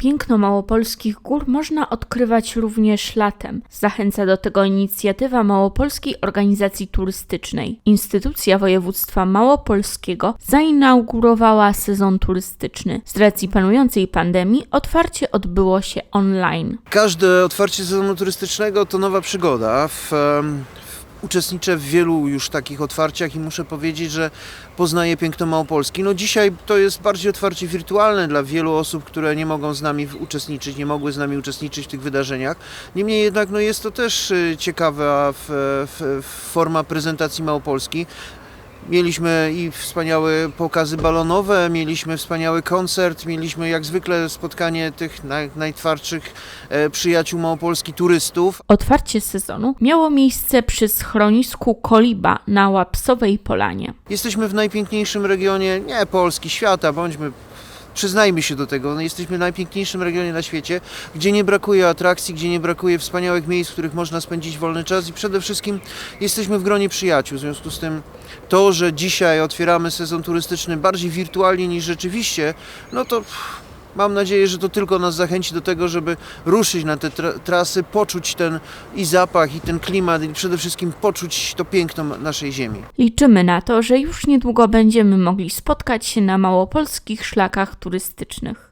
Piękno małopolskich gór można odkrywać również latem. Zachęca do tego inicjatywa Małopolskiej Organizacji Turystycznej. Instytucja województwa małopolskiego zainaugurowała sezon turystyczny. Z racji panującej pandemii otwarcie odbyło się online. Każde otwarcie sezonu turystycznego to nowa przygoda. W, uczestniczę w wielu już takich otwarciach i muszę powiedzieć, że poznaję piękno Małopolski. No dzisiaj to jest bardziej otwarcie wirtualne dla wielu osób, które nie mogą z nami uczestniczyć, nie mogły z nami uczestniczyć w tych wydarzeniach. Niemniej jednak no jest to też y, ciekawa forma prezentacji Małopolski. Mieliśmy i wspaniałe pokazy balonowe, mieliśmy wspaniały koncert, mieliśmy jak zwykle spotkanie tych naj, najtwardszych e, przyjaciół Małopolski turystów. Otwarcie sezonu miało miejsce przy schronisku Koliba na Łapsowej Polanie. Jesteśmy w najpiękniejszym regionie, nie Polski, świata, bądźmy, przyznajmy się do tego, no jesteśmy w najpiękniejszym regionie na świecie, gdzie nie brakuje atrakcji, gdzie nie brakuje wspaniałych miejsc, w których można spędzić wolny czas i przede wszystkim jesteśmy w gronie przyjaciół. W związku z tym to, że dzisiaj otwieramy sezon turystyczny bardziej wirtualnie niż rzeczywiście, no to mam nadzieję, że to tylko nas zachęci do tego, żeby ruszyć na te tra- trasy, poczuć ten i zapach, i ten klimat, i przede wszystkim poczuć to piękno naszej ziemi. Liczymy na to, że już niedługo będziemy mogli spotkać się na małopolskich szlakach turystycznych.